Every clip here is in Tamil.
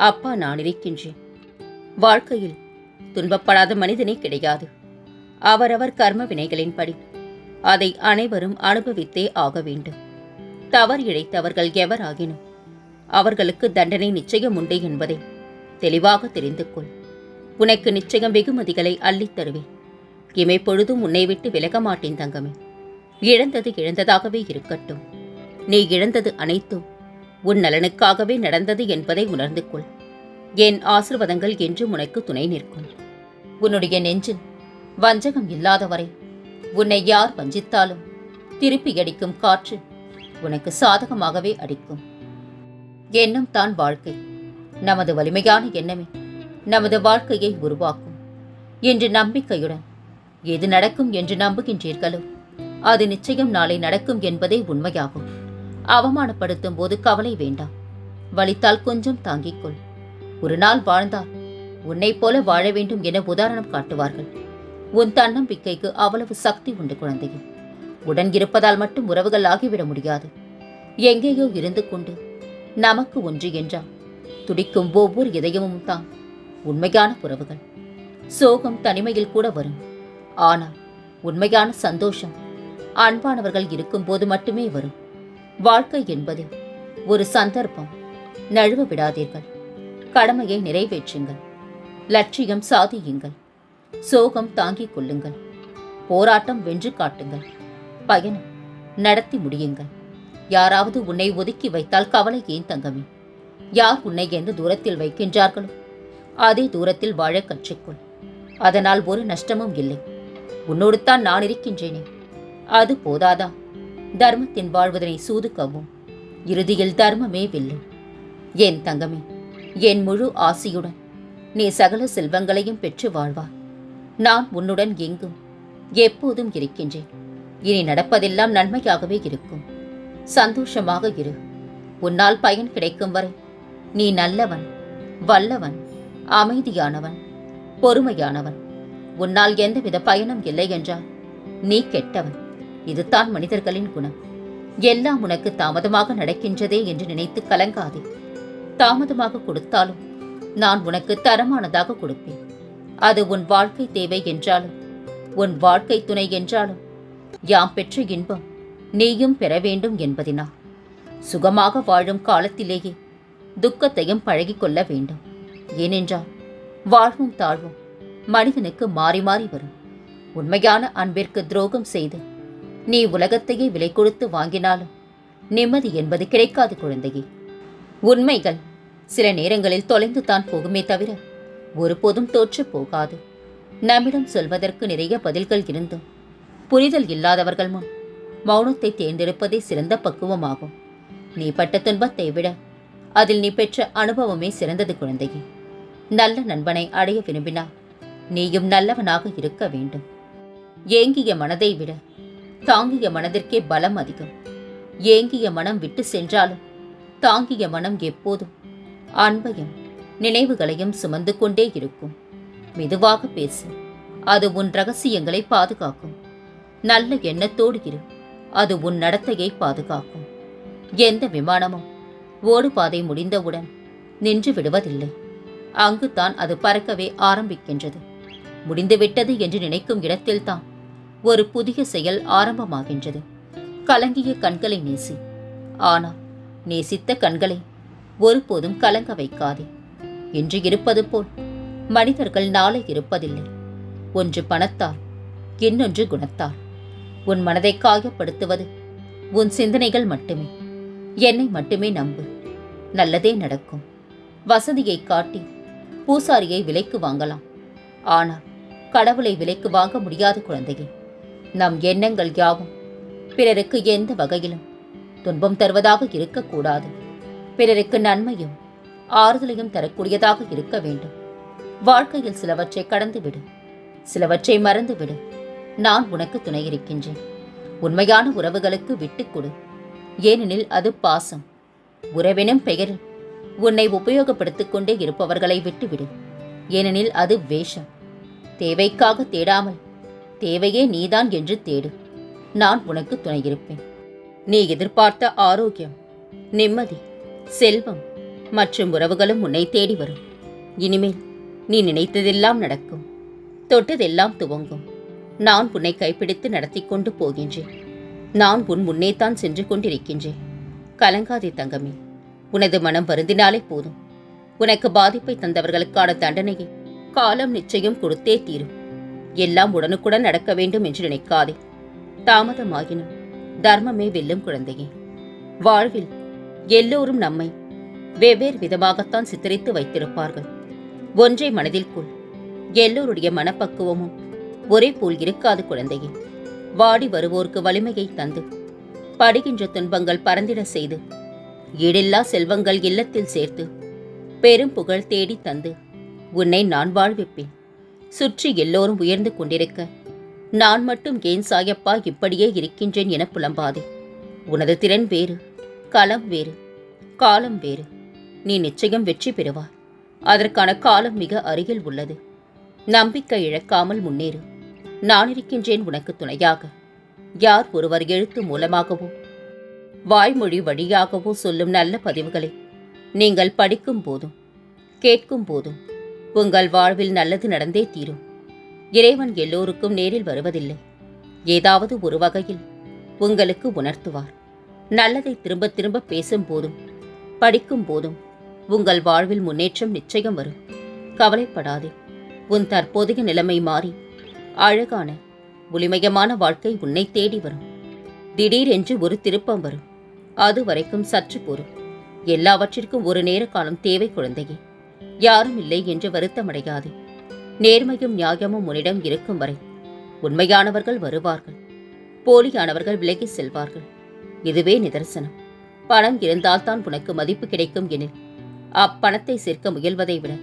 அப்பா நான் இருக்கின்றேன். வாழ்க்கையில் துன்பப்படாத மனிதனே கிடையாது. அவரவர் கர்ம வினைகளின்படி அதை அனைவரும் அனுபவித்தே ஆக வேண்டும். தவறு இழைத்தவர்கள் எவராகினும் அவர்களுக்கு தண்டனை நிச்சயம் உண்டு என்பதை தெளிவாக தெரிந்து கொள். உனக்கு நிச்சயம் வெகுமதிகளை அள்ளித் தருவேன். இமை பொழுதும் உன்னை விட்டு விலக மாட்டேன் தங்கமே. இழந்தது இழந்ததாகவே இருக்கட்டும். நீ இழந்தது அனைத்தும் உன் நலனுக்காகவே நடந்தது என்பதை உணர்ந்து கொள். என் ஆசிர்வாதங்கள் என்று உனக்கு துணை நிற்கும். உன்னுடைய நெஞ்சில் வஞ்சகம் இல்லாதவரை உன்னை யார் வஞ்சித்தாலும் திருப்பி அடிக்கும் காற்று உனக்கு சாதகமாகவே அடிக்கும். எண்ணம் தான் வாழ்க்கை. நமது வலிமையான எண்ணமே நமது வாழ்க்கையை உருவாக்கும். என்று நம்பிக்கையுடன் எது நடக்கும் என்று நம்புகின்றீர்களோ அது நிச்சயம் நாளை நடக்கும் என்பதே உண்மையாகும். அவமானப்படுத்தும் போது கவலை வேண்டாம். வலித்தால் கொஞ்சம் தாங்கிக் கொள் ஒரு நாள் வாழ்ந்தால் உன்னைப் போல வாழ வேண்டும் என உதாரணம் காட்டுவார்கள். உன் தன்னம்பிக்கைக்கு அவ்வளவு சக்தி உண்டு குழந்தையே. உடன் இருப்பதால் மட்டும் உறவுகள் ஆகிவிட முடியாது. எங்கேயோ இருந்து கொண்டு நமக்கு ஒன்று என்றால் துடிக்கும் ஒவ்வொரு இதயமும் தான் உண்மையான உறவுகள். சோகம் தனிமையில் கூட வரும். ஆனால் உண்மையான சந்தோஷம் அன்பானவர்கள் இருக்கும்போது மட்டுமே வரும். வாழ்க்கை என்பது ஒரு சந்தர்ப்பம் நழுவ விடாதீர்கள். கடமையை நிறைவேற்றுங்கள். லட்சியம் சாதியுங்கள். சோகம் தாங்கிக் கொள்ளுங்கள். போராட்டம் வென்று காட்டுங்கள். பயணம் நடத்தி முடியுங்கள். யாராவது உன்னை ஒதுக்கி வைத்தால் கவலை ஏன் தங்கமே? யார் உன்னை எந்த தூரத்தில் வைக்கின்றார்களோ அதே தூரத்தில் வாழ கற்றுக்கொள். அதனால் ஒரு நஷ்டமும் இல்லை. உன்னோடு தான் நான் இருக்கின்றேனே. அது போதாதா? தர்மத்தின் வாழ்வதனை சூதுக்கவும். இறுதியில் தர்மமே வெல்லும் ஏன் தங்கமே? என் முழு ஆசியுடன். நீ சகல செல்வங்களையும் பெற்று வாழ்வாய் நான் உன்னுடன் எங்கும் எப்போதும் இருக்கின்றேன். இனி நடப்பதெல்லாம் நன்மையாகவே இருக்கும். சந்தோஷமாக இரு. உன்னால் பயன் கிடைக்கும் வரை நீ நல்லவன் வல்லவன் அமைதியானவன் பொறுமையானவன். உன்னால் எந்தவித பயனும் இல்லை என்றால் நீ கெட்டவன். இதுதான் மனிதர்களின் குணம். எல்லாம் உனக்கு தாமதமாக நடக்கின்றதே என்று நினைத்து கலங்காதே. தாமதமாக கொடுத்தாலும் நான் உனக்கு தரமானதாக கொடுப்பேன். அது உன் வாழ்க்கை தேவை என்றாலும் உன் வாழ்க்கை துணை என்றாலும் யாம் பெற்ற இன்பம் நீயும் பெற வேண்டும் என்பதினால். சுகமாக வாழும் காலத்திலேயே துக்கத்தையும் பழகிக்கொள்ள வேண்டும். ஏனென்றால் வாழ்வும் தாழ்வும் மனிதனுக்கு மாறி மாறி வரும். உண்மையான அன்பிற்கு துரோகம் செய்து நீ உலகத்தையே விலை கொடுத்து வாங்கினாலும் நிம்மதி என்பது கிடைக்காது குழந்தையே. உண்மைகள் சில நேரங்களில் தொலைந்து தான் போகுமே தவிர ஒருபோதும் தோற்று போகாது. நம்மிடம் சொல்வதற்கு நிறைய பதில்கள் இருந்தும் புரிதல் இல்லாதவர்கள் முன் மௌனத்தை தேர்ந்தெடுப்பதே சிறந்த பக்குவமாகும். நீ பட்ட துன்பத்தை விட அதில் நீ பெற்ற அனுபவமே சிறந்தது குழந்தையே. நல்ல நண்பனை அடைய விரும்பினால் நீயும் நல்லவனாக இருக்க வேண்டும். ஏங்கிய மனதை விட தாங்கிய மனதிற்கே பலம் அதிகம். ஏங்கிய மனம் விட்டு சென்றாலும் தாங்கிய மனம் எப்போதும் அன்பையும் நினைவுகளையும் சுமந்து கொண்டே இருக்கும். மெதுவாக பேசு. அது உன் ரகசியங்களை பாதுகாக்கும். நல்ல எண்ணத்தோடு இரு. அது உன் நடத்தையை பாதுகாக்கும். எந்த விமானமும் ஓடுபாதை முடிந்தவுடன் நின்று விடுவதில்லை. அங்குதான் அது பறக்கவே ஆரம்பிக்கின்றது. முடிந்துவிட்டது என்று நினைக்கும் இடத்தில்தான் ஒரு புதிய செயல் ஆரம்பமாகின்றது. கலங்கிய கண்களை நேசி. ஆனால் நேசித்த கண்களை ஒருபோதும் கலங்க வைக்காதே. இன்று இருப்பது போல். மனிதர்கள் நாளை இருப்பதில்லை. ஒன்று பணத்தால் இன்னொன்று குணத்தால். உன் மனதை காயப்படுத்துவது உன் சிந்தனைகள் மட்டுமே. என்னை மட்டுமே நம்பு. நல்லதே நடக்கும். வசதியை காட்டி பூசாரியை விலைக்கு வாங்கலாம். ஆனால் கடவுளை விலைக்கு வாங்க முடியாத குழந்தையே. நம் எண்ணங்கள் யாவும் பிறருக்கு எந்த வகையிலும் துன்பம் தருவதாக இருக்கக்கூடாது. பிறருக்கு நன்மையும் ஆறுதலையும் தரக்கூடியதாக இருக்க வேண்டும். வாழ்க்கையில் சிலவற்றை கடந்துவிடு. சிலவற்றை மறந்துவிடு. நான் உனக்கு துணை இருக்கின்றேன். உண்மையான உறவுகளுக்கு விட்டுக்கொடு ஏனெனில் அது பாசம். உறவினும் பெயரில் உன்னை உபயோகப்படுத்திக் கொண்டே இருப்பவர்களை விட்டுவிடு. ஏனெனில் அது வேஷம். தேவைக்காக தேடாமல் தேவையே நீதான் என்று தேடு. நான் உனக்கு துணை இருப்பேன். நீ எதிர்பார்த்த ஆரோக்கியம் நிம்மதி செல்வம் மற்றும் உறவுகளும் உன்னை தேடி வரும். இனிமேல் நீ நினைத்ததெல்லாம் நடக்கும். தொட்டதெல்லாம் துவங்கும். நான் உன்னை கைப்பிடித்து நடத்தி கொண்டு போகின்றேன். நான் உன் முன்னேத்தான் சென்று கொண்டிருக்கின்றேன். கலங்காதே தங்கமே. உனது மனம் வருந்தினாலே போதும். உனக்கு பாதிப்பை தந்தவர்களுக்கான தண்டனையை காலம் நிச்சயம் கொடுத்தே தீரும். எல்லாம் உடனுக்குடன் நடக்க வேண்டும் என்று நினைக்காதே. தாமதமாகினும் தர்மமே வெல்லும் குழந்தையே. வாழ்வில் எல்லோரும் நம்மை வெவ்வேறு விதமாகத்தான் சித்தரித்து வைத்திருப்பார்கள். ஒன்றை மனதில் கொள். எல்லோருடைய மனப்பக்குவமும் ஒரே போல் இருக்காது குழந்தையே. வாடி வருவோருக்கு வலிமையை தந்து படுகின்ற துன்பங்கள் பறந்திட செய்து ஈடில்லா செல்வங்கள் இல்லத்தில் சேர்த்து பெரும் புகழ் தேடி தந்து உன்னை நான் வாழ்விப்பேன். சுற்றி எல்லோரும் உயர்ந்து கொண்டிருக்க நான் மட்டும் ஏன் சாயப்பா இப்படியே இருக்கின்றேன் என புலம்பாதே. உனது திறன் வேறு. களம் வேறு காலம் வேறு. நீ நிச்சயம் வெற்றி பெறுவாய் அதற்கான காலம் மிக அருகில் உள்ளது. நம்பிக்கை இழக்காமல் முன்னேறு. நான் இருக்கின்றேன் உனக்கு துணையாக. யார் ஒருவர் எழுத்து மூலமாகவோ வாய்மொழி வழியாகவோ சொல்லும் நல்ல பதிவுகளை நீங்கள் படிக்கும் போதும் கேட்கும் போதும் உங்கள் வாழ்வில் நல்லது நடந்தே தீரும். இறைவன் எல்லோருக்கும் நேரில் வருவதில்லை. ஏதாவது ஒரு வகையில் உங்களுக்கு உணர்த்துவார். நல்லதை திரும்ப திரும்ப பேசும் போதும் படிக்கும் போதும் உங்கள் வாழ்வில் முன்னேற்றம் நிச்சயம் வரும். கவலைப்படாதே. உன் தற்போதைய நிலைமை மாறி அழகான ஒளிமயமான வாழ்க்கை உன்னை தேடி வரும். திடீரென்று ஒரு திருப்பம் வரும். அது வரைக்கும் சற்று பொறும் எல்லாவற்றிற்கும் ஒரு நேர காலம் தேவை குழந்தையே. யாரும் இல்லை என்று வருத்தமடையாது. நேர்மையும் நியாயமும் உன்னிடம் இருக்கும் வரை உண்மையானவர்கள் வருவார்கள். போலியானவர்கள் விலகி செல்வார்கள். இதுவே நிதர்சனம். பணம் இருந்தால்தான் உனக்கு மதிப்பு கிடைக்கும் எனில் அப்பணத்தை சேர்க்க முயல்வதை விட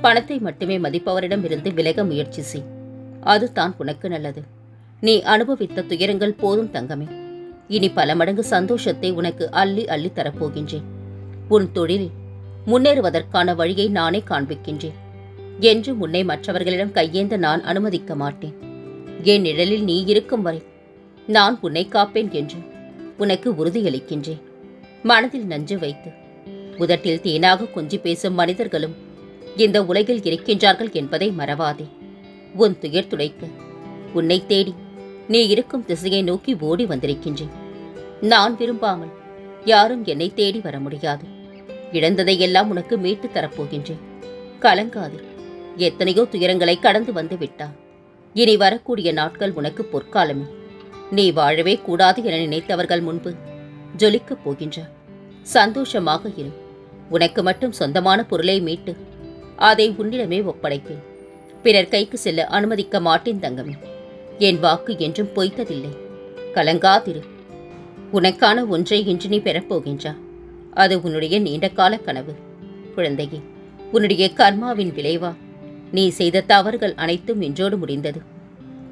பணத்தை மட்டுமே மதிப்பவரிடம் இருந்து விலக முயற்சி செய். அதுதான் உனக்கு நல்லது. நீ அனுபவித்த துயரங்கள் போதும் தங்கமே. இனி பல மடங்கு சந்தோஷத்தை உனக்கு அள்ளி அள்ளி தரப்போகின்றேன். உன் தொழிலில் முன்னேறுவதற்கான வழியை நானே காண்பிக்கின்றேன். என்று உன்னை மற்றவர்களிடம் கையேந்த நான் அனுமதிக்க மாட்டேன். என் நிழலில் நீ இருக்கும் வரை நான் உன்னை காப்பேன் என்று உனக்கு உறுதியளிக்கின்றேன். மனதில் நஞ்சு வைத்து உதட்டில் தேனாக கொஞ்சி பேசும் மனிதர்களும் இந்த உலகில் இருக்கின்றார்கள் என்பதை மறவாதே. உன் துயர் துடைக்க உன்னை தேடி நீ இருக்கும் திசையை நோக்கி ஓடி வந்திருக்கின்றேன். நான் விரும்பாமல் யாரும் என்னை தேடி வர முடியாது. இழந்ததையெல்லாம் உனக்கு மீட்டு தரப்போகின்றேன். கலங்காதே எத்தனையோ துயரங்களை கடந்து வந்து விட்டார் இனி வரக்கூடிய நாட்கள் உனக்கு பொற்காலமே. நீ வாழவே கூடாது என நினைத்தவர்கள் முன்பு ஜொலிக்கப் போகின்ற. சந்தோஷமாக இரு. உனக்கு மட்டும் சொந்தமான பொருளை மீட்டு அதை உன்னிடமே ஒப்படைப்பேன். பிறர் கைக்கு செல்ல அனுமதிக்க மாட்டேன் தங்கமே. என் வாக்கு என்றும் பொய்த்ததில்லை. கலங்காதிரு. உனக்கான ஒன்றை இன்று நீ பெறப்போகின்றா. அது உன்னுடைய நீண்டகால கனவு. குழந்தையே உன்னுடைய கர்மாவின் விளைவா? நீ செய்த தவறுகள் அனைத்தும் இன்றோடு முடிந்தது.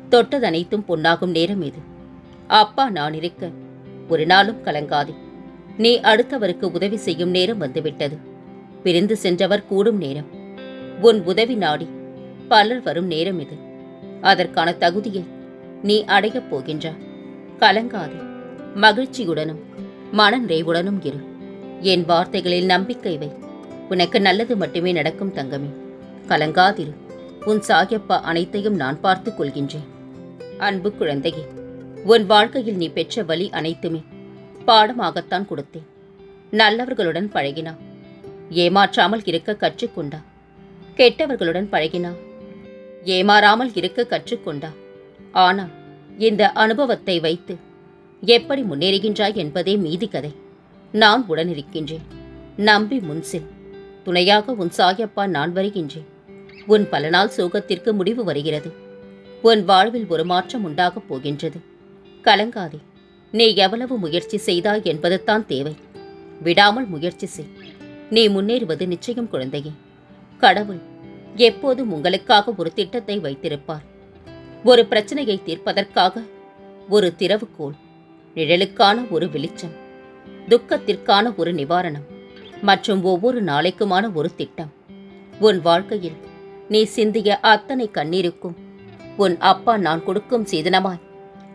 தொட்டது அனைத்தும் பொன்னாகும் நேரம் இது. அப்பா நான் இருக்க ஒரு நாளும் கலங்காதே. நீ அடுத்தவருக்கு உதவி செய்யும் நேரம் வந்துவிட்டது. பிரிந்து சென்றவர் கூடும் நேரம். உன் உதவி நாடி பலர் வரும் நேரம் இது. அதற்கான தகுதியை நீ அடையப் போகின்றாய் கலங்காதே. மகிழ்ச்சியுடனும் மனநிறைவுடனும் இரு. என் வார்த்தைகளில் நம்பிக்கை வை. உனக்கு நல்லது மட்டுமே நடக்கும் தங்கமே. கலங்காதிரு. உன் சாயப்பா அனைத்தையும் நான் பார்த்துக் கொள்கின்றேன். அன்பு குழந்தையே உன் வாழ்க்கையில் நீ பெற்ற வழி அனைத்துமே பாடமாகத்தான் கொடுத்தேன். நல்லவர்களுடன் பழகினா. ஏமாற்றாமல் இருக்க கற்றுக்கொண்டா. கெட்டவர்களுடன் பழகினா. ஏமாறாமல் இருக்க கற்றுக்கொண்டா. ஆனால் இந்த அனுபவத்தை வைத்து எப்படி முன்னேறுகின்றாய் என்பதே மீதி கதை. நான் உடனிருக்கின்றேன். நம்பி முன்சில் துணையாக உன் சாயப்பா நான் வருகின்றேன். உன் பல நாள் சோகத்திற்கு முடிவு வருகிறது. உன் வாழ்வில் ஒரு மாற்றம் உண்டாகப் போகின்றது. கலங்காதே. நீ எவ்வளவு முயற்சி செய்தாய் என்பதுதான் தேவை. விடாமல் முயற்சி செய். நீ முன்னேறுவது நிச்சயம் குழந்தையே. கடவுள் எப்போதும் உங்களுக்காக ஒரு திட்டத்தை வைத்திருப்பார். ஒரு பிரச்சனையை தீர்ப்பதற்காக ஒரு திறவுகோல் நிழலுக்கான ஒரு வெளிச்சம் துக்கத்திற்கான ஒரு நிவாரணம் மற்றும் ஒவ்வொரு நாளைக்குமான ஒரு திட்டம். உன் வாழ்க்கையில் நீ சிந்திய அத்தனை கண்ணீருக்கும் உன் அப்பா நான் கொடுக்கும் சீதனமாய்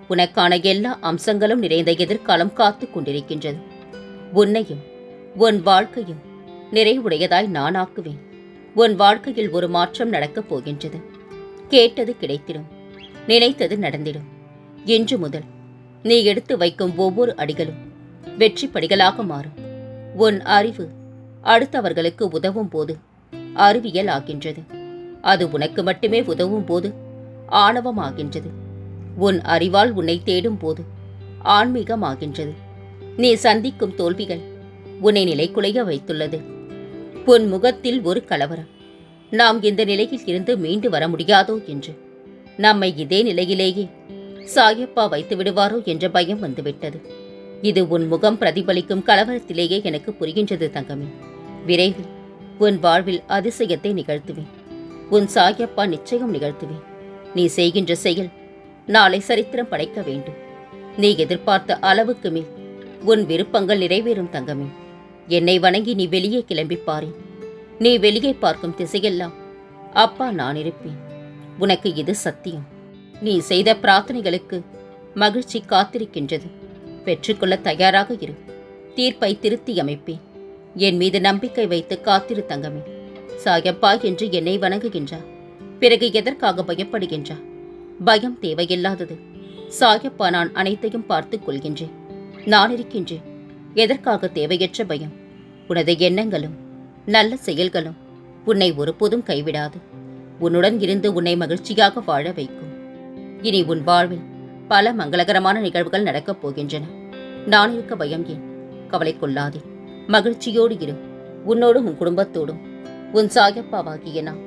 உனக்கான எல்லா அம்சங்களும் நிறைந்த எதிர்காலம் காத்துக் கொண்டிருக்கின்றது. உன்னையும் உன் வாழ்க்கையும் நிறைவுடையதாய் நான் ஆக்குவேன். உன் வாழ்க்கையில் ஒரு மாற்றம் நடக்கப் போகின்றது. கேட்டது கிடைத்திடும். நினைத்தது நடந்திடும். இன்று முதல் நீ எடுத்து வைக்கும் ஒவ்வொரு அடிகளும் வெற்றி படிகளாக மாறும். உன் அறிவு அடுத்தவர்களுக்கு உதவும் போது அறிவியல் ஆகின்றது. அது உனக்கு மட்டுமே உதவும் போது ஆணவமாகின்றது. உன் அறிவால் உன்னை தேடும் போது ஆன்மீகமாகின்றது. நீ சந்திக்கும் தோல்விகள் உன்னை நிலைக்குலைய வைத்துள்ளது. உன் முகத்தில் ஒரு கலவரம். நாம் இந்த நிலையில் இருந்து மீண்டு வர முடியாதோ என்று. நம்மை இதே நிலையிலேயே சாயப்பா வைத்து விடுவாரோ என்ற பயம் வந்துவிட்டது. இது உன் முகம் பிரதிபலிக்கும் கலவரத்திலேயே எனக்கு புரிகின்றது தங்கமே. விரைவில் உன் வாழ்வில் அதிசயத்தை நிகழ்த்துவேன். உன் சாயப்பா நிச்சயம் நிகழ்த்துவேன். நீ செய்கின்ற செயல் நாளை சரித்திரம் படைக்க வேண்டும். நீ எதிர்பார்த்த அளவுக்கு மேல். உன் விருப்பங்கள் நிறைவேறும் தங்கமே. என்னை வணங்கி நீ வெளியே கிளம்பி பாரு நீ வெளியே பார்க்கும் திசையெல்லாம் அப்பா நான் இருப்பேன். உனக்கு இது சத்தியம். நீ செய்த பிரார்த்தனைகளுக்கு மகிழ்ச்சி காத்திருக்கின்றது. பெற்றுக்கொள்ள தயாராக இரு. தீர்ப்பை திருத்தி அமைப்பேன். என் மீது நம்பிக்கை வைத்து காத்திரு தங்கமே. சாயப்பா என்று என்னை வணங்குகின்றார். பிறகு எதற்காக பயப்படுகின்றார்? பயம் தேவையில்லாதது. சாயப்பா நான் அனைத்தையும் பார்த்துக் கொள்கின்றேன். நான் இருக்கின்றேன். எதற்காக தேவையற்ற பயம்? உனது எண்ணங்களும் நல்ல செயல்களும் உன்னை ஒருபோதும் கைவிடாது. உன்னுடன் இருந்து உன்னை மகிழ்ச்சியாக வாழ வைக்கும். இனி உன் வாழ்வில் பல மங்களகரமான நிகழ்வுகள் நடக்கப் போகின்றன. நான் இருக்க பயம் ஏன்? கவலை கொள்ளாதே. மகிழ்ச்சியோடு இரு. உன்னோடும் உன் குடும்பத்தோடும். உன் சாயப்பாவாகிய நான்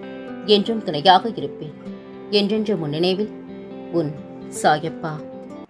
என்றும் துணையாக இருப்பேன். என்றென்று முன் நினைவில் உன் சாயப்பா.